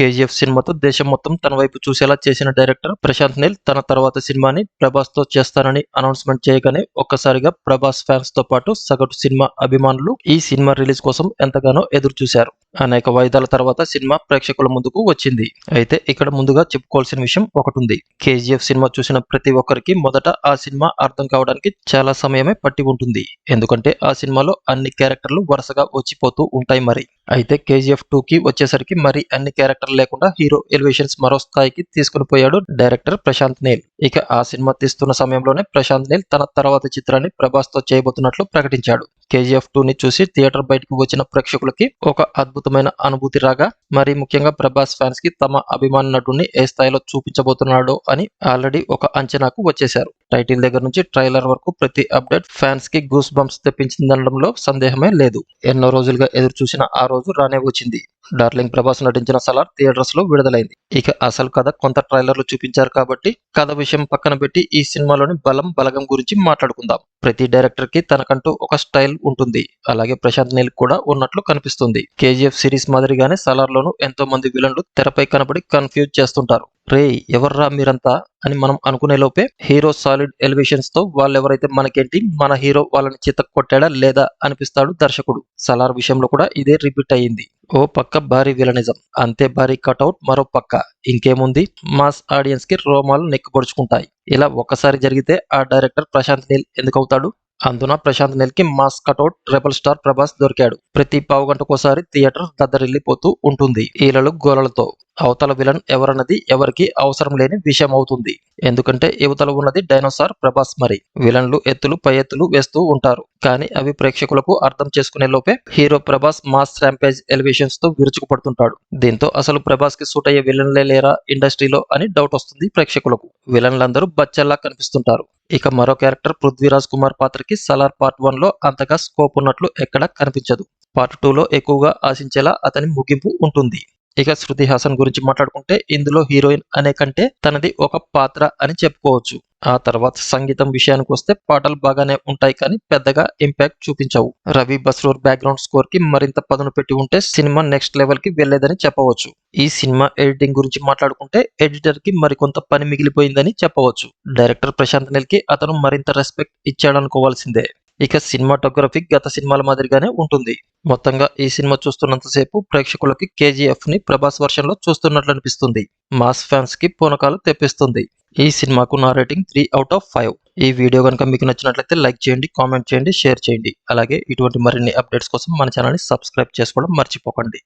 KGF సినిమాతో దేశం మొత్తం తన వైపు చూసేలా చేసిన డైరెక్టర్ ప్రశాంత్ నీల్ తన తర్వాత సినిమాని ప్రభాస్తో చేస్తానని అనౌన్స్మెంట్ చేయగానే ఒక్కసారిగా ప్రభాస్ ఫ్యాన్స్తో పాటు సగటు సినిమా అభిమానులు ఈ సినిమా రిలీజ్ కోసం ఎంతగానో ఎదురు చూశారు అనేక వాయిదాల తర్వాత సినిమా ప్రేక్షకుల ముందుకు వచ్చింది. అయితే ఇక్కడ ముందుగా చెప్పుకోవాల్సిన విషయం ఒకటి ఉంది కేజీఎఫ్ సినిమా చూసిన ప్రతి ఒక్కరికి మొదట ఆ సినిమా అర్థం కావడానికి చాలా సమయమే పట్టి ఉంటుంది. ఎందుకంటే ఆ సినిమాలో అన్ని క్యారెక్టర్లు వరుసగా వచ్చిపోతూ ఉంటాయి మరి. అయితే కేజీఎఫ్ టూ కి వచ్చేసరికి మరి అన్ని క్యారెక్టర్లు లేకుండా హీరో ఎలివేషన్స్ మరో స్థాయికి తీసుకుని పోయాడు డైరెక్టర్ ప్రశాంత్ నీల్. ఇక ఆ సినిమా తీస్తున్న సమయంలోనే ప్రశాంత్ నీల్ తన తర్వాత చిత్రాన్ని ప్రభాస్తో చేయబోతున్నట్లు ప్రకటించాడు. కేజీఎఫ్ టూ ని చూసి థియేటర్ బయటకు వచ్చిన ప్రేక్షకులకి ఒక అద్భుతమైన అనుభూతి రాగా మరి ముఖ్యంగా ప్రభాస్ ఫ్యాన్స్కి తమ అభిమాన నటుడిని ఏ స్థాయిలో చూపించబోతున్నాడో అని ఆల్రెడీ ఒక అంచనాకు వచ్చేశారు. టైటిల్ దగ్గర నుంచి ట్రైలర్ వరకు ప్రతి అప్డేట్ ఫ్యాన్స్కి గూస్ బంప్స్ తెప్పించిందనడంలో సందేహమే లేదు. ఎన్నో రోజులుగా ఎదురు చూసిన ఆ రోజు రానే వచ్చింది. డార్లింగ్ ప్రభాస్ నటించిన సలార్ థియేటర్స్లో విడుదలైంది. ఇక అసలు కథ కొంత ట్రైలర్లు చూపించారు కాబట్టి కథ విషయం పక్కన పెట్టి ఈ సినిమాలోని బలం బలగం గురించి మాట్లాడుకుందాం. ప్రతి డైరెక్టర్కి తనకంటూ ఒక స్టైల్ ఉంటుంది. అలాగే ప్రశాంత్ నీల్ కూడా ఉన్నట్లు కనిపిస్తుంది. కేజీఎఫ్ సిరీస్ మాదిరిగానే సలార్ లోను ఎంతో మంది విలన్లు తెరపై కనబడి కన్ఫ్యూజ్ చేస్తుంటారు. రే ఎవర్రా మీరంతా అని మనం అనుకునే లోపే హీరో సాలిడ్ ఎలివేషన్స్తో వాళ్ళు ఎవరైతే మనకేంటి మన హీరో వాళ్ళని చిత్త కొట్టాడా లేదా అనిపిస్తాడు దర్శకుడు. సలార్ విషయంలో కూడా ఇదే రిపీట్ అయ్యింది. ఓ పక్క భారీ విలనిజం అంతే భారీ కటౌట్ మరో పక్క. ఇంకేముంది? మాస్ ఆడియన్స్కి రోమాలు నెక్కుపరుచుకుంటాయి. ఇలా ఒక్కసారి జరిగితే ఆ డైరెక్టర్ ప్రశాంత్ నీల్ ఎందుకు అవుతాడు అందున Prashanth నీల్కి mass cutout rebel star Prabhas దొరికాడు. ప్రతి పావు గంటకోసారి థియేటర్ దద్దరిల్లిపోతూ ఉంటుంది. ఈలలు గోలలతో. అవతల విలన్ ఎవరన్నది ఎవరికి అవసరం లేని విషయం అవుతుంది ఎందుకంటే యువతల ఉన్నది డైనోసార్ ప్రభాస్ మరి. విలన్లు ఎత్తులు పై ఎత్తులు వేస్తూ ఉంటారు. కానీ అవి ప్రేక్షకులకు అర్థం చేసుకునే లోపే హీరో ప్రభాస్ మాస్ ర్యాంపేజ్ ఎలివేషన్స్తో విరుచుకుపడుతుంటాడు. దీంతో అసలు ప్రభాస్కి సూట్ అయ్యే విలన్లే లేరా ఇండస్ట్రీలో అని డౌట్ వస్తుంది ప్రేక్షకులకు. విలన్లందరూ బచ్చల్లా కనిపిస్తుంటారు. ఇక మరో క్యారెక్టర్ పృథ్వీరాజ్ కుమార్ పాత్రకి సలార్ పార్ట్ వన్లో అంతగా స్కోప్ ఉన్నట్లు ఎక్కడా కనిపించదు. పార్ట్ టూ లో ఎక్కువగా ఆశించేలా అతని ముగింపు ఉంటుంది. ఇక శృతి హాసన్ గురించి మాట్లాడుకుంటే ఇందులో హీరోయిన్ అనే కంటే తనది ఒక పాత్ర అని చెప్పుకోవచ్చు. ఆ తర్వాత సంగీతం విషయానికి వస్తే పాటలు బాగానే ఉంటాయి కానీ పెద్దగా ఇంపాక్ట్ చూపించవు. రవి బస్రూర్ బ్యాక్గ్రౌండ్ స్కోర్కి మరింత పదును పెట్టి ఉంటే సినిమా నెక్స్ట్ లెవెల్కి వెళ్ళేదని చెప్పవచ్చు. ఈ సినిమా ఎడిటింగ్ గురించి మాట్లాడుకుంటే ఎడిటర్కి మరికొంత పని మిగిలిపోయిందని చెప్పవచ్చు. డైరెక్టర్ ప్రశాంత్ నీల్కి అతను మరింత రెస్పెక్ట్ ఇచ్చాడనుకోవాల్సిందే. ఇక సినిమాటోగ్రఫీ గత సినిమాల మాదిరిగానే ఉంటుంది. మొత్తంగా ఈ సినిమా చూస్తున్నంతసేపు ప్రేక్షకులకి కేజీఎఫ్ని ప్రభాస్ వర్షన్లో చూస్తున్నట్లు అనిపిస్తుంది. మాస్ ఫ్యాన్స్కి పూనకాలు తెప్పిస్తుంది. ఈ సినిమాకు నా rating three out of five. ఈ వీడియో కనుక మీకు నచ్చినట్లయితే లైక్ చేయండి కామెంట్ చేయండి షేర్ చేయండి. అలాగే ఇటువంటి మరిన్ని అప్డేట్స్ కోసం మన ఛానల్ని సబ్స్క్రైబ్ చేసుకోవడం మర్చిపోకండి.